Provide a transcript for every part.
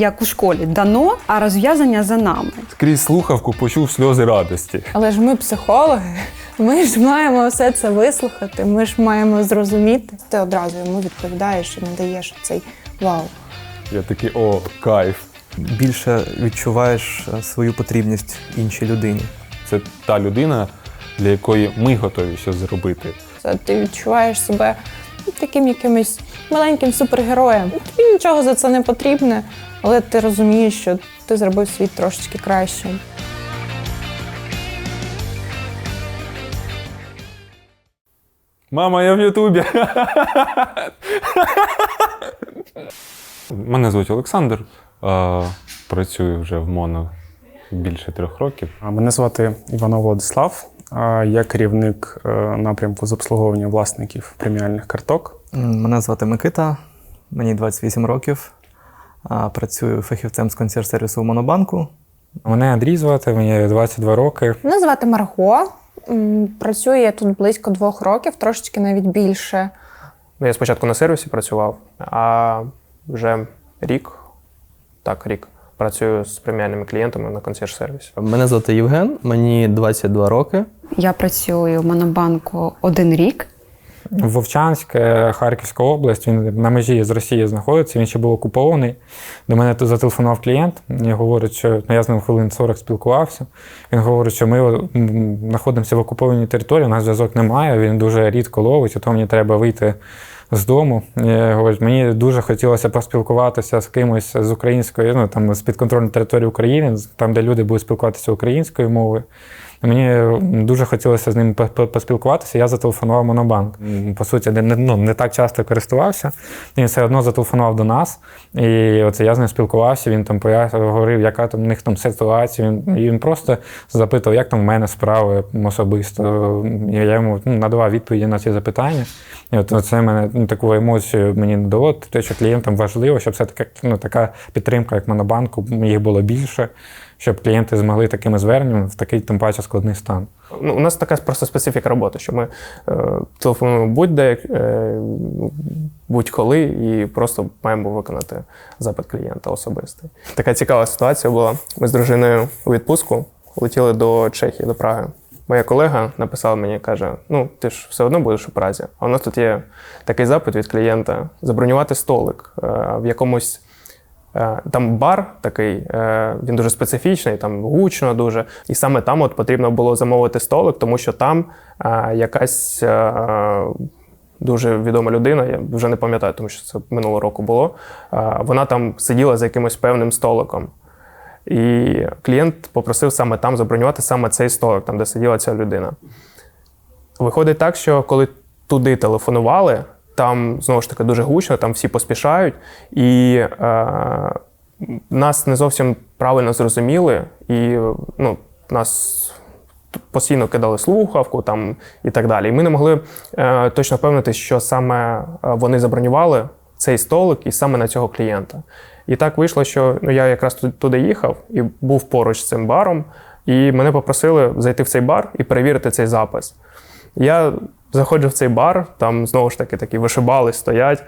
Як у школі дано, а розв'язання за нами. Скрізь слухавку почув сльози радості. Але ж ми психологи, ми ж маємо все це вислухати, ми ж маємо зрозуміти. Ти одразу йому відповідаєш і надаєш цей вау. Я такий, о, кайф. більше відчуваєш е, свою потрібність іншій людині. Це та людина, для якої ми готові щось зробити. Це ти відчуваєш себе таким якимось маленьким супергероєм. Тобі нічого за це не потрібне, але ти розумієш, що ти зробив світ трошечки кращим. Мама, я в Ютубі. Мене звуть Олександр. Е, Працюю вже в моно більше трьох років. Мене звати Іванов Владислав. Я керівник е, напрямку з обслуговування власників преміальних карток. Мене звати Микита, мені 28 років. А, Працюю фахівцем з консьєрж-сервісу у Монобанку. Мене Андрій звати, мені 22 роки. Мене звати Марго. Працюю я тут близько двох років, трошечки навіть більше. Ну, Я спочатку на сервісі працював, а вже рік, так, рік, працюю з преміальними клієнтами на консьєрж-сервісі. Мене звати Євген, мені 22 роки. Я працюю в Монобанку один рік. Вовчанськ, Харківська область, він на межі з Росією знаходиться, він ще був окупований. До мене тут зателефонував клієнт і говорить, що ну, я з ним хвилин 40 спілкувався. Він говорить, що ми знаходимося в окупованій території, у нас зв'язок немає, він дуже рідко ловить, і то мені треба вийти з дому. І, говорить, мені дуже хотілося поспілкуватися з кимось з української, ну там з підконтрольної території України, там, де люди будуть спілкуватися українською мовою. Мені дуже хотілося з ним по- по- поспілкуватися. Я зателефонував Монобанк. По суті, не, ну, не так часто користувався. Він все одно зателефонував до нас. І оце я з ним спілкувався. Він там говорив, яка там у них там ситуація. Він, і він просто запитував, як там в мене справи особисто. І я йому ну, надавав відповіді на ці запитання. І от це мене ну, таку емоцію мені надало, те, що клієнтам важливо, щоб все-таки ну, така підтримка, як Монобанку, їх було більше, щоб клієнти змогли такими зверненнями в такий тим паче складний стан. Ну, у нас така просто специфіка роботи, що ми е, телефонуємо будь-де, е, будь-коли і просто маємо виконати запит клієнта особистий. Така цікава ситуація була. Ми з дружиною у відпустку летіли до Чехії, до Праги. Моя колега написала мені, каже: ну, ти ж все одно будеш у Празі. А у нас тут є такий запит від клієнта забронювати столик е, в якомусь. Е, Там бар такий, е, він дуже специфічний, там гучно дуже. І саме там от потрібно було замовити столик, тому що там е, якась дуже відома людина, я вже не пам'ятаю, тому що це минулого року було. Вона там сиділа за якимось певним столиком. І клієнт попросив саме там забронювати саме цей столик, там, де сиділа ця людина. Виходить так, що коли туди телефонували, там знову ж таки дуже гучно, там всі поспішають, і е, нас не зовсім правильно зрозуміли, і ну, нас постійно кидали слухавку там, і так далі. І ми не могли е, точно впевнити, що саме е, вони забронювали цей столик і саме на цього клієнта. І так вийшло, що ну, я якраз туди їхав і був поруч з цим баром, і мене попросили зайти в цей бар і перевірити цей запис. Я заходжу в цей бар, там знову ж таки такі вишибали, стоять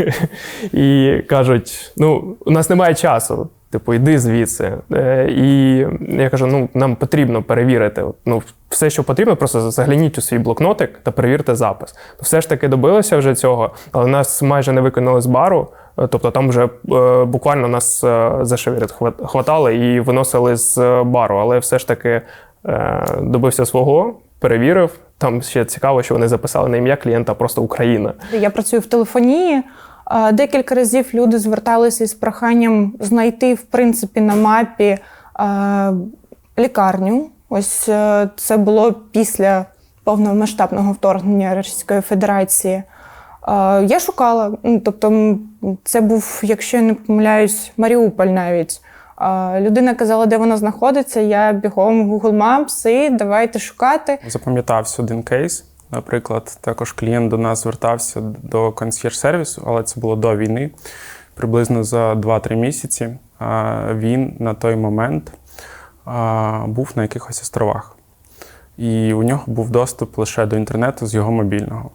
і кажуть: ну, у нас немає часу. Типу, йди звідси. Е, І я кажу: ну, нам потрібно перевірити. Ну, все, що потрібно, просто загляніть у свій блокнотик та перевірте запис. Все ж таки добилися вже цього, але нас майже не виконали з бару. Е, Тобто там вже е, буквально нас е, за шевірит хватали і виносили з е, бару. Але все ж таки е, добився свого, перевірив. Там ще цікаво, що вони записали на ім'я клієнта просто Україна. Я працюю в телефонії. Е, Декілька разів люди зверталися із проханням знайти, в принципі, на мапі е, лікарню. Ось е, це було після повномасштабного вторгнення Російської Федерації. Я шукала, ну, тобто, це був, якщо я не помиляюсь, Маріуполь навіть. Людина казала, де вона знаходиться. Я бігом Google Maps і давайте шукати. Запам'ятався один кейс. Наприклад, також клієнт до нас звертався до консьєрж-сервісу, але це було до війни, приблизно за 2-3 місяці. Він на той момент був на якихось островах. І у нього був доступ лише до інтернету з його мобільного.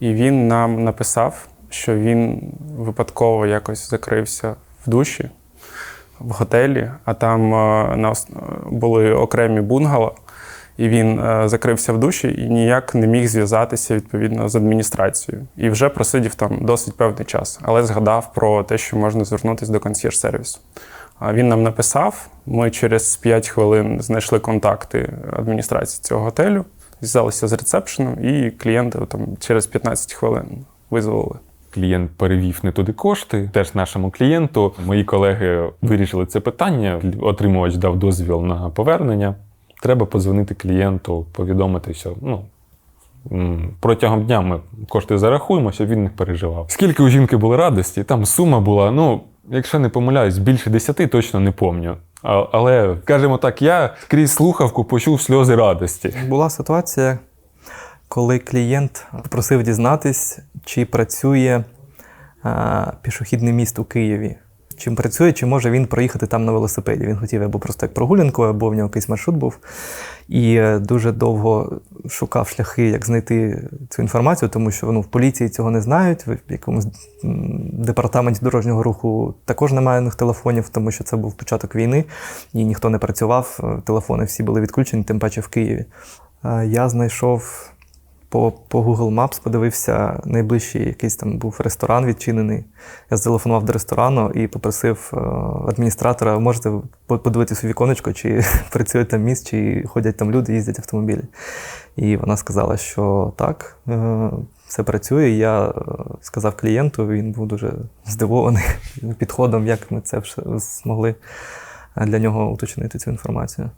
І він нам написав, що він випадково якось закрився в душі в готелі, а там е, на ос- були окремі бунгало, і він е, закрився в душі і ніяк не міг зв'язатися відповідно з адміністрацією. І вже просидів там досить певний час, але згадав про те, що можна звернутися до консьєрж-сервісу. Він нам написав. Ми через 5 хвилин знайшли контакти адміністрації цього готелю, зв'язалися з ресепшеном, і клієнта там через 15 хвилин визволили. Клієнт перевів не туди кошти. Теж нашому клієнту. Мої колеги вирішили це питання. Отримувач дав дозвіл на повернення. Треба подзвонити клієнту, повідомити, що ну. Протягом дня ми кошти зарахуємо, щоб він не переживав. Скільки у жінки були радості, там сума була, ну, якщо не помиляюсь, більше десяти точно не пам'ятаю. А- Але, скажімо так, я крізь слухавку почув сльози радості. Була ситуація, коли клієнт просив дізнатись, чи працює а, пішохідний міст у Києві. Чим працює, чи може він проїхати там на велосипеді. Він хотів або просто як прогулянку, або в нього якийсь маршрут був. І е, дуже довго шукав шляхи, як знайти цю інформацію, тому що ну, в поліції цього не знають, в якомусь департаменті дорожнього руху також немає них телефонів, тому що це був початок війни, і ніхто не працював, е, телефони всі були відключені, тим паче в Києві. Е, Я знайшов по, по Google Maps, подивився найближчий якийсь там був ресторан відчинений. Я зателефонував до ресторану і попросив е, адміністратора, можете по- подивитися у віконечко, чи працює там міст, чи ходять там люди, їздять автомобілі. І вона сказала, що так, е, все працює. Я е, сказав клієнту, він був дуже здивований підходом, як ми це змогли для нього уточнити цю інформацію.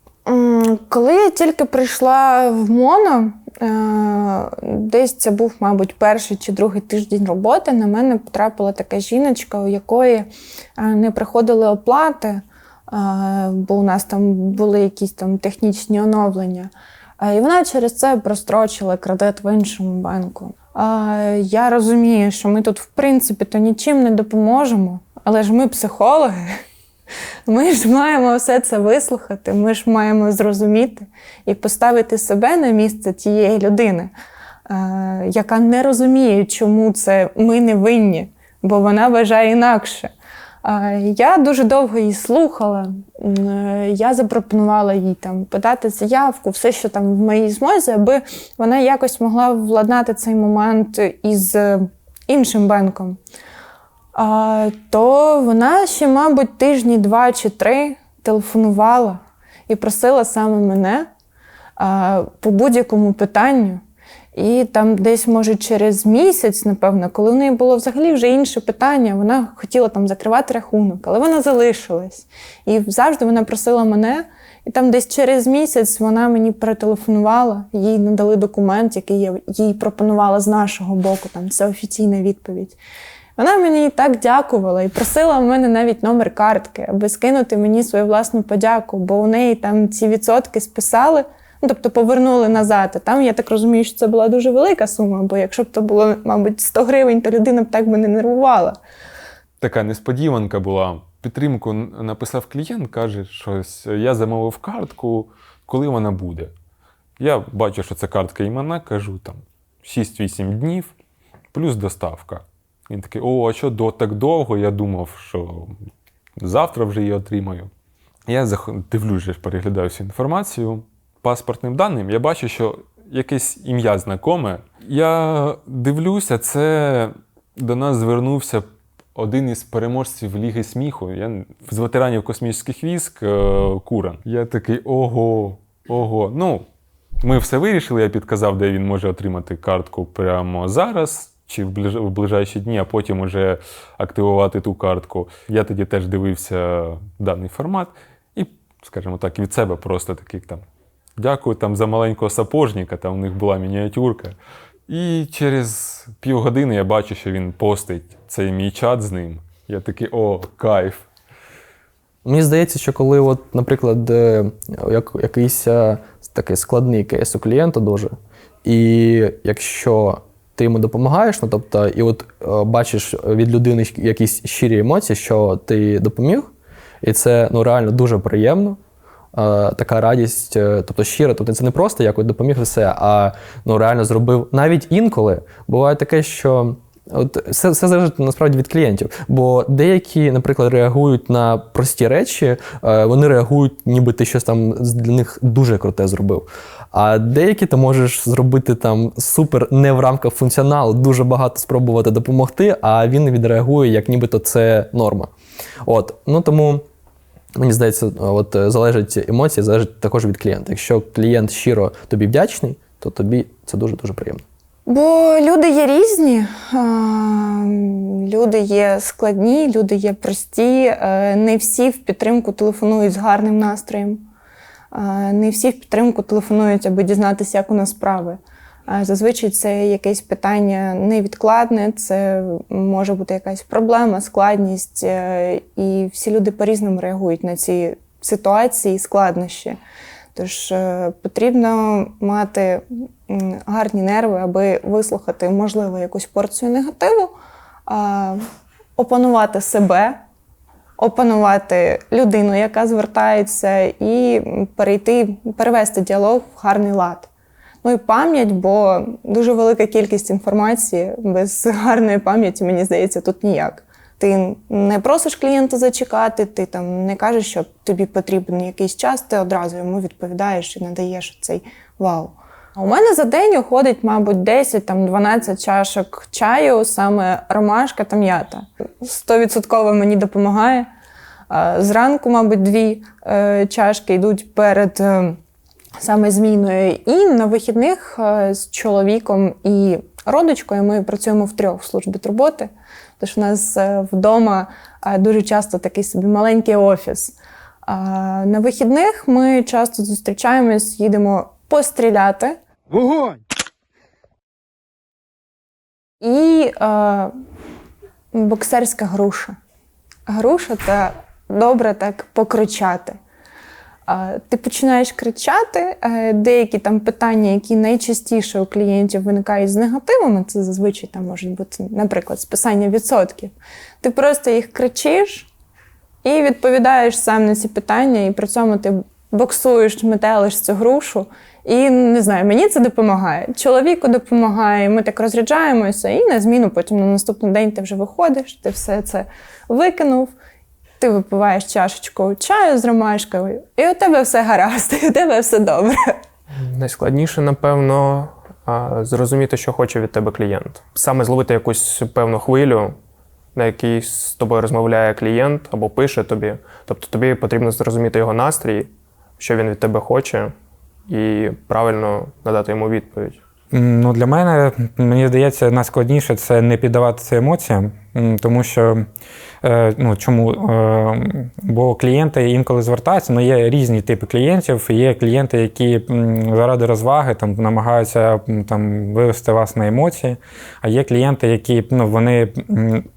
Коли я тільки прийшла в МОНО, е, десь це був, мабуть, перший чи другий тиждень роботи, на мене потрапила така жіночка, у якої е, не приходили оплати, е, бо у нас там були якісь там технічні оновлення. І вона через це прострочила кредит в іншому банку. Я розумію, що ми тут, в принципі, то нічим не допоможемо, але ж ми психологи. Ми ж маємо все це вислухати, ми ж маємо зрозуміти і поставити себе на місце тієї людини, е, яка не розуміє, чому це ми не винні, бо вона вважає інакше. Е, Я дуже довго її слухала. Е, Я запропонувала їй там подати заявку, все, що там в моїй змозі, аби вона якось могла владнати цей момент із іншим банком. То вона ще, мабуть, тижні два чи три телефонувала і просила саме мене по будь-якому питанню. І там десь, може, через місяць, напевно, коли в неї було взагалі вже інше питання, вона хотіла там закривати рахунок, але вона залишилась. І завжди вона просила мене. І там десь через місяць вона мені перетелефонувала, їй надали документ, який я їй пропонувала з нашого боку. Там це офіційна відповідь. Вона мені так дякувала і просила в мене навіть номер картки, аби скинути мені свою власну подяку, бо у неї там ці відсотки списали, ну тобто повернули назад. А там я так розумію, що це була дуже велика сума, бо якщо б то було, мабуть, 100 гривень, то людина б так би не нервувала. Така несподіванка була. Підтримку написав клієнт, каже, щось я замовив картку, коли вона буде. Я бачу, що це картка імена, кажу там 6-8 днів, плюс доставка. Він такий: о, а що до так довго? Я думав, що завтра вже її отримаю. Я ж переглядаю всю інформацію. Паспортним даним я бачу, що якесь ім'я знакоме. Я дивлюся, це до нас звернувся один із переможців Ліги сміху. Я з ветеранів космічних військ е, Куран. Я такий ого, ого. Ну, ми все вирішили. Я підказав, де він може отримати картку прямо зараз. Чи в ближ- в ближайші дні, а потім уже активувати ту картку. Я тоді теж дивився даний формат, і, скажімо так, від себе просто такий там. Дякую там за маленького сапожника, там у них була мініатюрка. І через півгодини я бачу, що він постить цей мій чат з ним. Я такий, о, кайф. Мені здається, що коли, от, наприклад, е, як, якийсь е, такий складний кейс у клієнта дуже, і якщо ти йому допомагаєш, ну тобто, і от е, бачиш від людини якісь щирі емоції, що ти допоміг, і це ну, реально дуже приємно. Е, Така радість, е, тобто щира, тобто це не просто як допоміг все, а ну реально зробив навіть інколи. Буває таке, що От все, все залежить насправді від клієнтів. Бо деякі, наприклад, реагують на прості речі, вони реагують, ніби ти щось там для них дуже круте зробив. А деякі ти можеш зробити там супер не в рамках функціоналу, дуже багато спробувати допомогти, а він відреагує, як нібито це норма. От, ну тому. Мені здається, от е, залежить емоції, залежить також від клієнта. Якщо клієнт щиро тобі вдячний, то тобі це дуже дуже приємно. Бо люди є різні, люди є складні, люди є прості. е, Не всі в підтримку телефонують з гарним настроєм. Не всі в підтримку телефонують, аби дізнатися, як у нас справи. Зазвичай це якесь питання невідкладне, це може бути якась проблема, складність, е, і всі люди по-різному реагують на ці ситуації і складнощі. Тож е, потрібно мати гарні нерви, аби вислухати, можливо, якусь порцію негативу, опанувати себе, опанувати людину, яка звертається, і перейти, перевести діалог в гарний лад. Ну і пам'ять, бо дуже велика кількість інформації без гарної пам'яті, мені здається, тут ніяк. Ти не просиш клієнта зачекати, ти там не кажеш, що тобі потрібен якийсь час, ти одразу йому відповідаєш і надаєш цей вау. У мене за день уходить, мабуть, 10-12 чашок чаю, саме ромашка та м'ята. Стовідсотково мені допомагає. Зранку, мабуть, дві е, чашки йдуть перед е, саме зміною. І на вихідних е, з чоловіком і родичкою ми працюємо втрьох в службі турботи. Тож у нас вдома дуже часто такий собі маленький офіс. На вихідних ми часто зустрічаємось, їдемо постріляти. Вогонь! І е, боксерська груша. Груша та добре так покричати. Е, ти починаєш кричати, е, деякі там питання, які найчастіше у клієнтів виникають з негативами, це зазвичай там можуть бути, наприклад, списання відсотків. Ти просто їх кричиш і відповідаєш сам на ці питання, і при цьому ти боксуєш, метелиш цю грушу. І не знаю, мені це допомагає. Чоловіку допомагає, ми так розряджаємося, і на зміну потім на наступний день ти вже виходиш, ти все це викинув. Ти випиваєш чашечку чаю з ромашкою, і у тебе все гаразд, і у тебе все добре. Найскладніше, напевно, зрозуміти, що хоче від тебе клієнт. Саме зловити якусь певну хвилю, на якій з тобою розмовляє клієнт або пише тобі. Тобто тобі потрібно зрозуміти його настрій, що він від тебе хоче, і правильно надати йому відповідь. Ну, для мене, мені здається, найскладніше це не піддаватися емоціям, тому що ну, чому? Е, бо клієнти інколи звертаються, ну є різні типи клієнтів. Є клієнти, які заради розваги там, намагаються там, вивести вас на емоції, а є клієнти, які ну, вони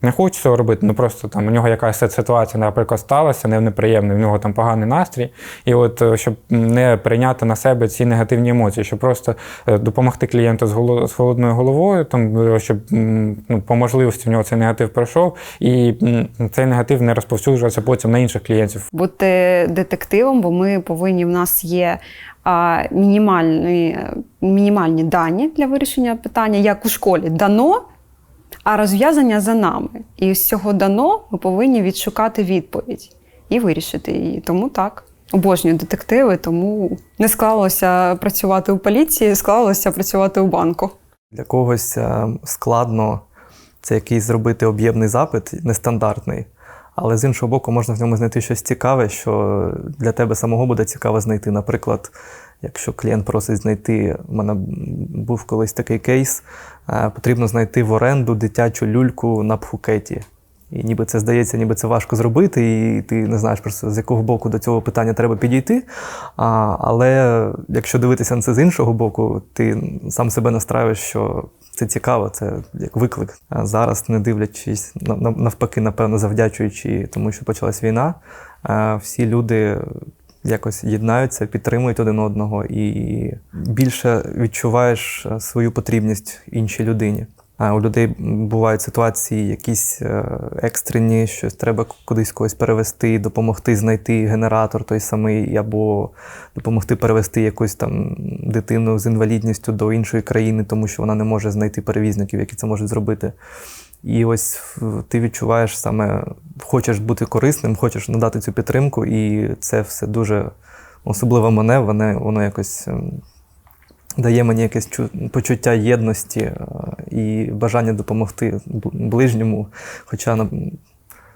не хочуть цього робити, ну просто там у нього якась ситуація, наприклад, сталася, не неприємна, в нього там поганий настрій. І от е, щоб не прийняти на себе ці негативні емоції, щоб просто е, допомогти клієнту з, голо- з холодною головою, там, е, щоб ну, по можливості в нього цей негатив пройшов, і цей негатив не розповсюджувався потім на інших клієнтів. Бути детективом, бо ми повинні, в нас є а, мінімальні, мінімальні дані для вирішення питання, як у школі дано, а розв'язання за нами. І з цього дано ми повинні відшукати відповідь і вирішити її. Тому так. Обожнюю детективи, тому не склалося працювати у поліції, склалося працювати у банку. Для когось е, складно це якийсь зробити об'ємний запит, нестандартний. Але з іншого боку, можна в ньому знайти щось цікаве, що для тебе самого буде цікаво знайти. Наприклад, якщо клієнт просить знайти, у мене був колись такий кейс, е, потрібно знайти в оренду дитячу люльку на Пхукеті. І ніби це здається, ніби це важко зробити, і ти не знаєш просто з якого боку до цього питання треба підійти. А, але якщо дивитися на це з іншого боку, ти сам себе настраюєш, що це цікаво, це як виклик. А зараз, не дивлячись, на- на- навпаки, напевно, завдячуючи тому, що почалась війна, всі люди якось єднаються, підтримують один одного і більше відчуваєш свою потрібність іншій людині. У людей бувають ситуації якісь е, екстрені, щось треба кудись когось перевести, допомогти знайти генератор той самий, або допомогти перевести якусь там дитину з інвалідністю до іншої країни, тому що вона не може знайти перевізників, які це можуть зробити. І ось ти відчуваєш саме, хочеш бути корисним, хочеш надати цю підтримку, і це все дуже особливо мене, воно, воно якось ем, дає мені якесь чу- почуття єдності е, і бажання допомогти ближньому. Хоча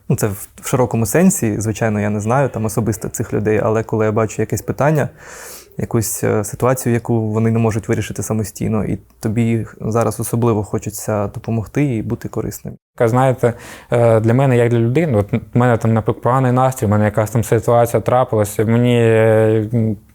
ну, це в широкому сенсі, звичайно, я не знаю там особисто цих людей, але коли я бачу якесь питання, якусь е, ситуацію, яку вони не можуть вирішити самостійно, і тобі зараз особливо хочеться допомогти і бути корисним. Знаєте, е, для мене, як для людини, от в мене там наприклад, поганий настрій, в мене якась там ситуація трапилася. Мені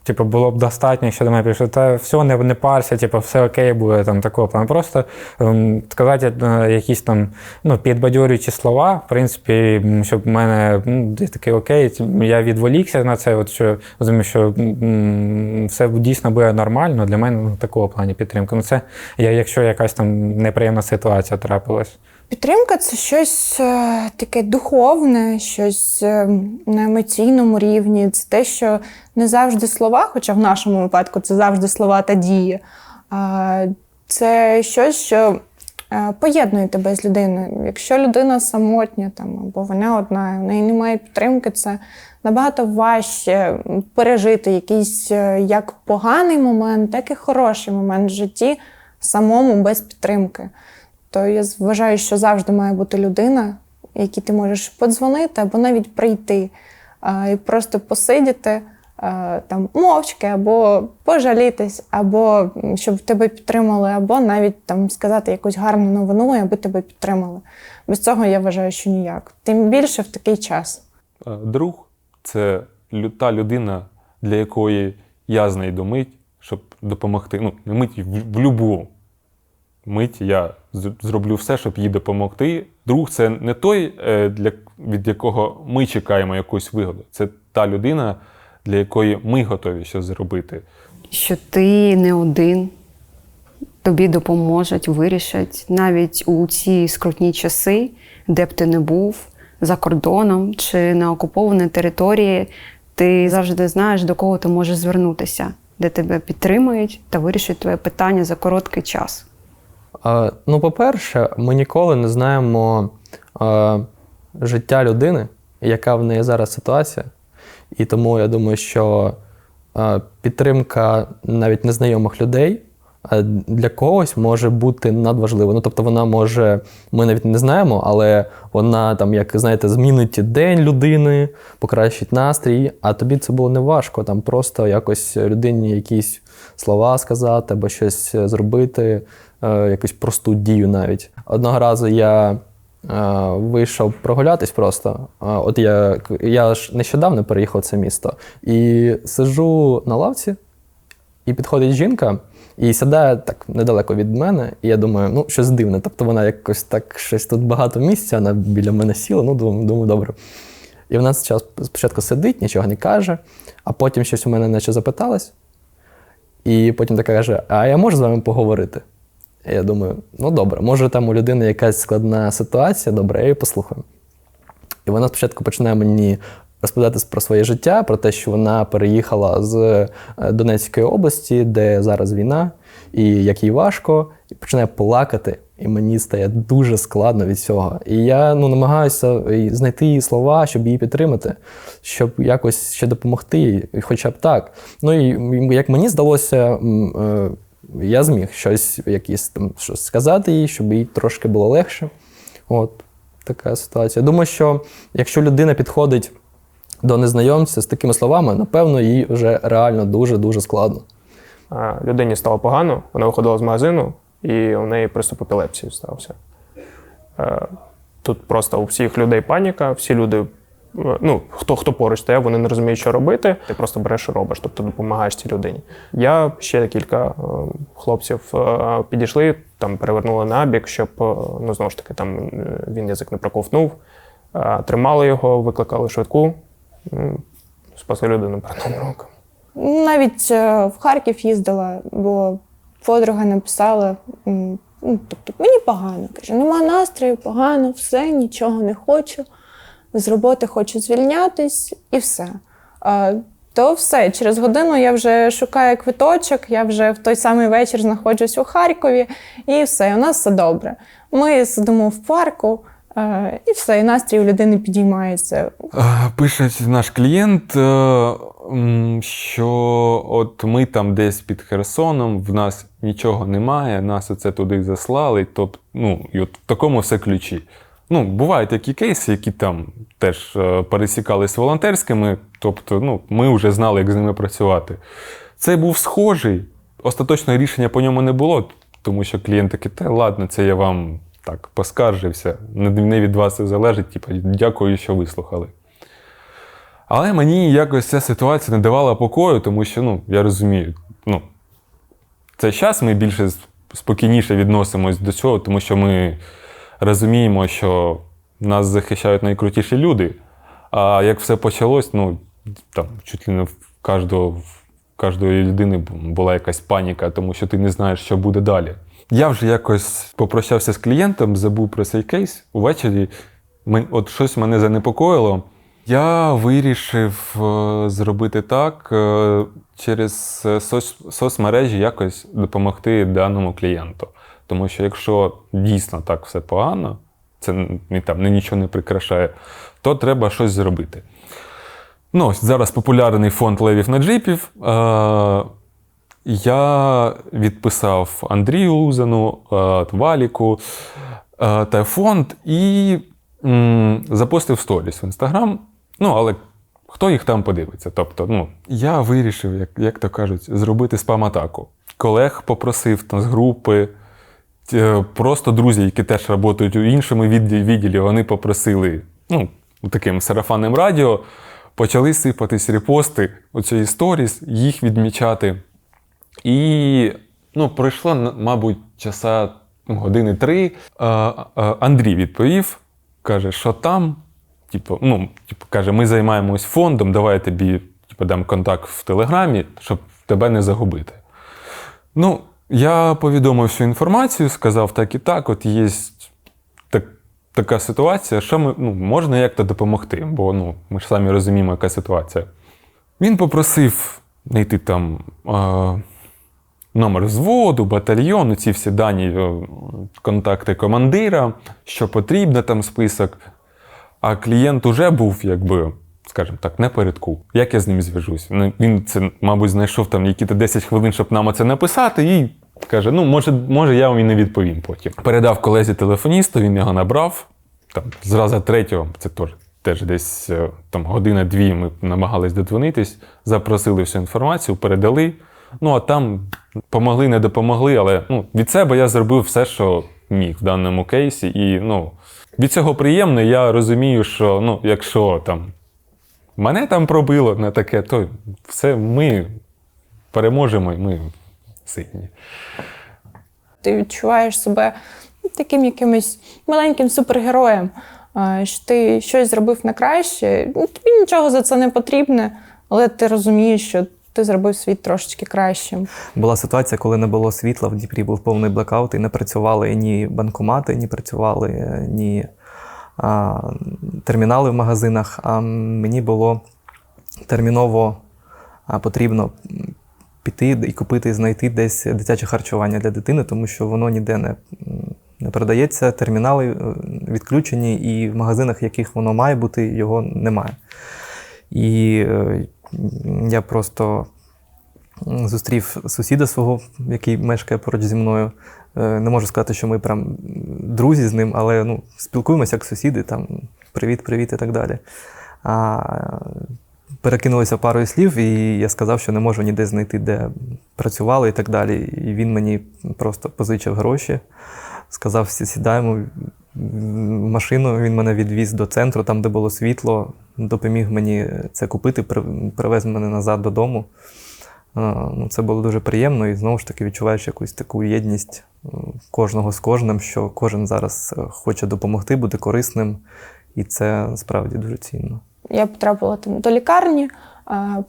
типу, було б достатньо, якщо до мене прийшло, та все, не, не парся, типу, все окей буде там такого плану. Просто ем, сказати е, якісь там ну, підбадьорюючі слова, в принципі, щоб в мене ну, такий окей, я відволікся на це, от, що розумію, що м, все дійсно буде нормально. Для мене ну, такого плані підтримка. Ну, це я, якщо якась там неприємна ситуація трапилась. Підтримка це щось е, таке духовне, щось е, на емоційному рівні. Це те, що не завжди слова, хоча в нашому випадку це завжди слова та дії. Це щось, що е, поєднує тебе з людиною. Якщо людина самотня там, або вона одна, в неї немає підтримки, це набагато важче пережити якийсь як поганий момент, так і хороший момент в житті самому без підтримки. То я вважаю, що завжди має бути людина, якій ти можеш подзвонити або навіть прийти і просто посидіти там мовчки, або пожалітись, або щоб тебе підтримали, або навіть там сказати якусь гарну новину, аби тебе підтримали. Без цього я вважаю, що ніяк. Тим більше в такий час. Друг це та людина, для якої я знайду мить, щоб допомогти. Ну, мить в, любу мить я зроблю все, щоб їй допомогти. Друг це не той, е, для, від якого ми чекаємо якусь вигоду. Це та людина, для якої ми готові щось зробити. що ти не один, тобі допоможуть, вирішать навіть у ці скрутні часи, де б ти не був, за кордоном чи на окупованій території, ти завжди знаєш, до кого ти можеш звернутися, де тебе підтримують та вирішать твоє питання за короткий час. Ну, по-перше, ми ніколи не знаємо життя людини, яка в неї зараз ситуація. І тому я думаю, що підтримка навіть незнайомих людей для когось може бути надважливою. Ну, тобто вона може, ми навіть не знаємо, але вона там, як знаєте, змінить день людини, покращить настрій, а тобі це було не важко. Там просто якось людині якісь слова сказати або щось е, зробити, якусь просту дію навіть. Одного разу я е, вийшов прогулятись просто. Е, От я, я ж нещодавно переїхав в це місто і сиджу на лавці, і підходить жінка. І сідає так недалеко від мене, і я думаю, ну щось дивне. Тобто вона якось так щось тут багато місця, вона біля мене сіла, ну думаю, думаю, добре. І вона спочатку спочатку сидить, нічого не каже, а потім щось у мене наче запиталась. І потім така каже: А я можу з вами поговорити? Я думаю, ну добре, може там у людини якась складна ситуація, добре, я її послухаю. І вона спочатку починає мені розповідати про своє життя, про те, що вона переїхала з е, Донецької області, де зараз війна, і як їй важко, і починає плакати. І мені стає дуже складно від цього. І я ну, намагаюся знайти її слова, щоб її підтримати, щоб якось ще допомогти їй, хоча б так. Ну і як мені здалося, е, я зміг щось, якісь там щось сказати їй, щоб їй трошки було легше. От така ситуація. Думаю, що якщо людина підходить до незнайомця з такими словами, напевно, їй вже реально дуже-дуже складно. А, Людині стало погано, вона виходила з магазину, і у неї приступ епілепсії стався. Е, Тут просто у всіх людей паніка, всі люди, ну, хто, хто поруч стояв, вони не розуміють, що робити. Ти просто береш і робиш, тобто допомагаєш цій людині. Я ще кілька е, хлопців е, підійшли, там перевернули на бік, щоб е, ну, знову ж таки там він язик не проковтнув. Тримали його, викликали швидку, м, спасли людину перед роком. Навіть в Харків їздила, бо подруга написала, Ну, тобто, мені погано. Каже, нема настрою, погано, все, нічого не хочу. З роботи хочу звільнятись і все. То все, через годину я вже шукаю квиточок, я вже в той самий вечір знаходжусь у Харкові, і все, у нас все добре. Ми сидимо в парку, і все, і настрій у людини підіймається. Пише наш клієнт, е, що от ми там десь під Херсоном, в нас нічого немає, нас оце туди заслали. Тобто, ну, і от в такому все ключі. Ну, бувають такі кейси, які там теж е, пересікались волонтерськими, тобто ну, ми вже знали, як з ними працювати. Це був схожий. Остаточного рішення по ньому не було, тому що клієнт такий, та ладно, це я вам так поскаржився. Не, від вас це залежить. Типу, дякую, що вислухали. Але мені якось ця ситуація не давала покою, тому що ну, я розумію, ну, цей час ми більше спокійніше відносимось до цього, тому що ми розуміємо, що нас захищають найкрутіші люди. А як все почалось, ну там чуть ли не в кожного, в кожної людини була якась паніка, тому що ти не знаєш, що буде далі. Я вже якось попрощався з клієнтом, забув про цей кейс. Увечері мен- от щось мене занепокоїло. Я вирішив е, зробити так е, через е, соц- соцмережі якось допомогти даному клієнту. Тому що якщо дійсно так все погано, це там ні нічого не прикрашає, то треба щось зробити. Ну, ось зараз популярний фонд левів на джипів. Е, я відписав Андрію Лузану, е, Валіку е, та фонд і м, запостив сторіс в інстаграм. Ну, але хто їх там подивиться? Тобто, ну, я вирішив, як, як то кажуть, зробити спам-атаку. Колег попросив там, з групи, просто друзі, які теж працюють у іншому відділі, вони попросили ну, таким сарафанним радіо, почали сипатись репости цій сторіс, їх відмічати. І ну, пройшло, мабуть, часа ну, години три. А, а, Андрій відповів, каже, що там. Типу, ну, типу, каже, ми займаємось фондом, давай я тобі типу, дам контакт в Телеграмі, щоб тебе не загубити. Ну, я повідомив всю інформацію, сказав так і так, от є так, така ситуація, що ми, ну, можна як-то допомогти, бо ну, ми ж самі розуміємо, яка ситуація. Він попросив знайти там е, номер взводу, батальйону, ці всі дані, контакти командира, що потрібно, там список. А клієнт уже був, якби, скажімо так, напередку. Як я з ним зв'яжусь? Ну, Він це, мабуть, знайшов там які-то 10 хвилин, щоб нам це написати, і каже: ну, може, може, я вам і не відповім потім. Передав колезі телефоністу, він його набрав. Там, зразу третього, це теж, теж десь е, там, година-дві ми намагались додзвонитись, запросили всю інформацію, передали. Ну, а там помогли, не допомогли, але ну, від себе я зробив все, що міг в даному кейсі. І ну, від цього приємно, я розумію, що ну, якщо там мене там пробило на таке, то все ми переможемо і ми сильні. Ти відчуваєш себе таким якимось маленьким супергероєм, що ти щось зробив на краще. Ну, Тобі нічого за це не потрібне, але ти розумієш, що ти зробив світ трошечки кращим. Була ситуація, коли не було світла в Дніпрі, був повний блекаут, і не працювали ні банкомати, ні працювали е, ні термінали в магазинах. А мені було терміново потрібно піти і купити, знайти десь дитяче харчування для дитини, тому що воно ніде не, не продається. Термінали е, відключені, і в магазинах, в яких воно має бути, його немає. І е, я просто зустрів сусіда свого, який мешкає поруч зі мною. Е, Не можу сказати, що ми прям друзі з ним, але ну, спілкуємося як сусіди, там привіт, привіт і так далі. А, перекинулися парою слів, і я сказав, що не можу ніде знайти, де працювали і так далі. І він мені просто позичив гроші, сказав, «Сі- сідаємо в машину. Він мене відвіз до центру, там, де було світло, допоміг мені це купити, привез мене назад додому. Ну, це було дуже приємно і знову ж таки відчуваєш якусь таку єдність кожного з кожним, що кожен зараз е, хоче допомогти, бути корисним, і це справді дуже цінно. Я потрапила там до лікарні,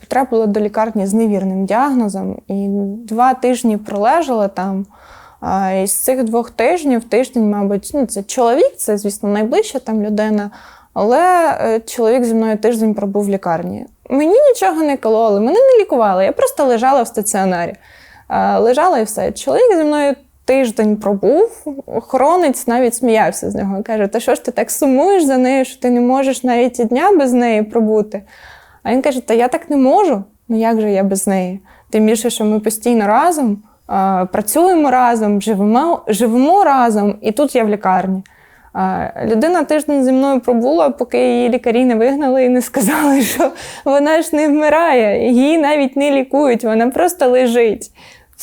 потрапила до лікарні з невірним діагнозом, і два тижні пролежала там. А із цих двох тижнів, тиждень, мабуть, ну, це чоловік, це, звісно, найближча там людина. Але е, чоловік зі мною тиждень пробув в лікарні. Мені нічого не кололи, мене не лікували. Я просто лежала в стаціонарі. Е, Лежала і все. Чоловік зі мною тиждень пробув. Охоронець навіть сміявся з нього. Каже: Та що ж ти так сумуєш за нею, що ти не можеш навіть і дня без неї пробути? А він каже: Та я так не можу. Ну як же я без неї? Тим більше, що ми постійно разом, е, працюємо разом, живемо, живемо разом, і тут я в лікарні. Е, Людина тиждень зі мною пробула, поки її лікарі не вигнали і не сказали, що вона ж не вмирає, її навіть не лікують, вона просто лежить.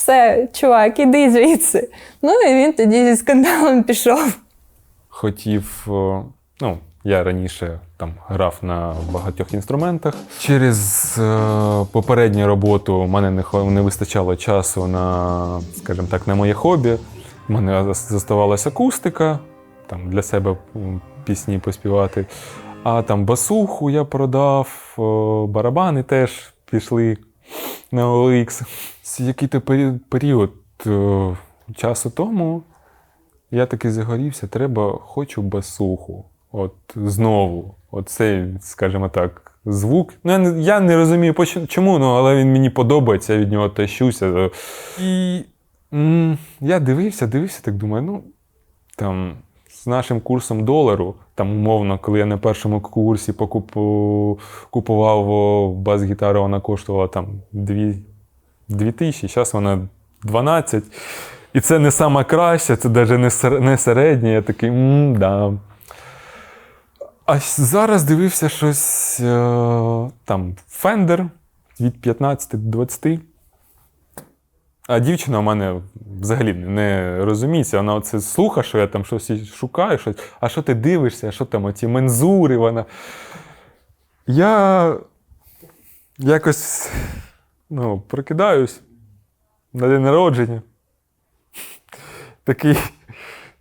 Все, чувак, іди звідси. Ну і він тоді зі скандалом пішов. хотів. е, Ну, я раніше там грав на багатьох інструментах. Через е, попередню роботу в мене не, не вистачало часу на, скажімо так, на моє хобі. У мене зас- заставалася акустика, там для себе пісні поспівати. А там басуху я продав, е, барабани теж пішли на OLX. Який-то період е, часу тому я таки загорівся, треба, хочу басуху. От знову. Оцей, скажімо так, звук. Ну, я, не, я не розумію, чому, ну, але він мені подобається, я від нього тащуся. І м, я дивився, дивився, так думаю, ну, там, з нашим курсом долару, там, умовно, коли я на першому курсі покупу, купував о, бас-гітару, вона коштувала там 2, 2 тисячі, зараз вона 12. І це не сама краща, це навіть не, сер- не середня. Я такий, м да. А зараз дивився щось е, там Fender від 15 до 20. А дівчина у мене взагалі не- розуміється. Вона оце слухає, що я там щось шукаю, щось. а що ти дивишся, що там оці мензури, вона. Я якось ну, прокидаюсь на день народження. Такий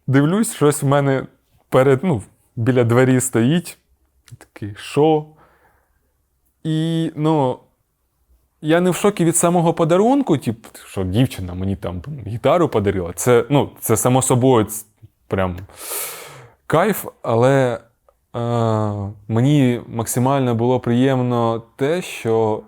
дивлюсь, щось в мене перед, ну, біля двері стоїть. Такий, що? І, ну, я не в шокі від самого подарунку, типу, що дівчина мені там гітару подарила. Це, ну, це само собою прям кайф, але е, мені максимально було приємно те, що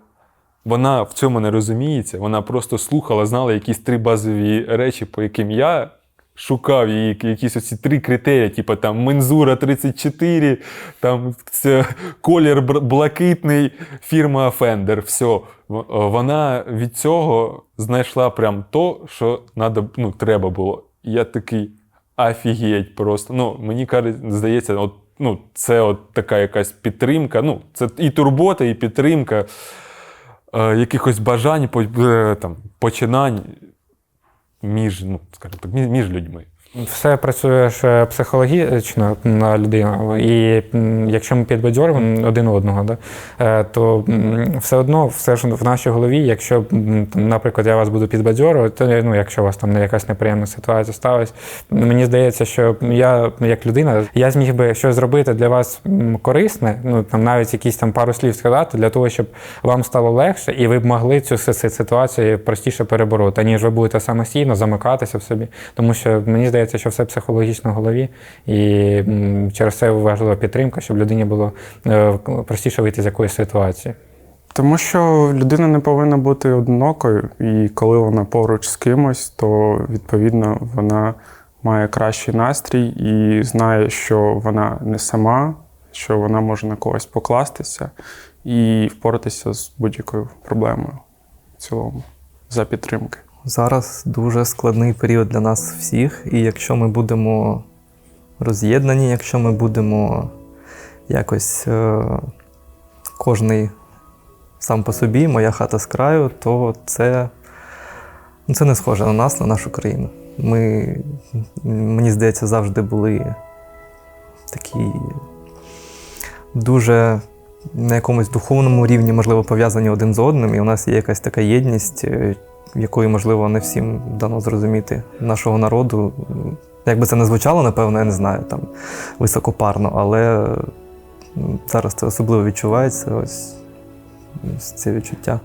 вона в цьому не розуміється. Вона просто слухала, знала якісь три базові речі, по яким я шукав її, якісь оці три критерії, типу там мензура 34, там це колір блакитний, фірма Fender. Все. В- Вона від цього знайшла прям то, що надо, ну, треба було. Я такий офігеть просто. Ну, мені здається, от, ну, це от така якась підтримка. Ну, це і турбота, і підтримка е, якихось бажань, по- е, там, починань між, ну, скажімо так, між людьми. Все працює ж психологічно на людину, і якщо ми підбадьорюємо один одного, да, е, то все одно все ж в нашій голові, якщо, наприклад, я вас буду підбадьорювати, то, ну, якщо у вас там якась неприємна ситуація сталася, мені здається, що я як людина, я зміг би щось зробити для вас корисне, ну там навіть якісь там пару слів сказати, для того, щоб вам стало легше, і ви б могли цю си- си- ситуацію простіше перебороти, ніж ви будете самостійно замикатися в собі. Тому що мені здається, що все психологічно в голові, і через це важлива підтримка, щоб людині було е, простіше вийти з якоїсь ситуації. Тому що людина не повинна бути одинокою, і коли вона поруч з кимось, то відповідно вона має кращий настрій і знає, що вона не сама, що вона може на когось покластися і впоратися з будь-якою проблемою в цілому за підтримки. Зараз дуже складний період для нас всіх, і якщо ми будемо роз'єднані, якщо ми будемо якось е, кожний сам по собі, моя хата з краю, то це, ну, це не схоже на нас, на нашу країну. Ми, мені здається, завжди були такі дуже на якомусь духовному рівні, можливо, пов'язані один з одним, і у нас є якась така єдність, е, якої, можливо, не всім дано зрозуміти нашого народу. Як би це не звучало, напевно, я не знаю, там високопарно, але зараз це особливо відчувається, ось, ось це відчуття.